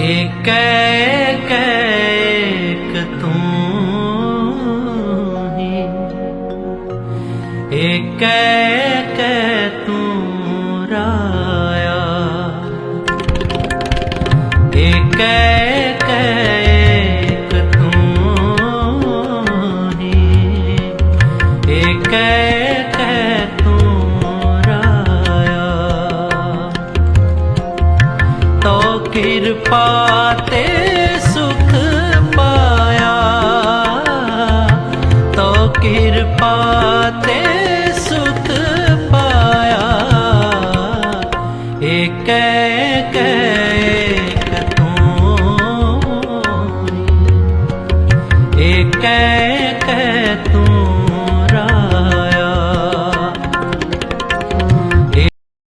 ਏਕ ਏਕ ਏਕ ਤੂੰ ਹੀ। ਏਕ ਏਕ ਤੂੰ ਰਾਇਆ। ਏਕ ਕਿਰਪਾ ਤੇ ਸੁਖ ਪਾਇਆ। ਤੋ ਕਿਰਪਾ ਤੇ ਸੁਖ ਪਾਇਆ। ਏਕੈ ਕੈ ਕਤੂਰੀ ਏਕੈ ਕੈ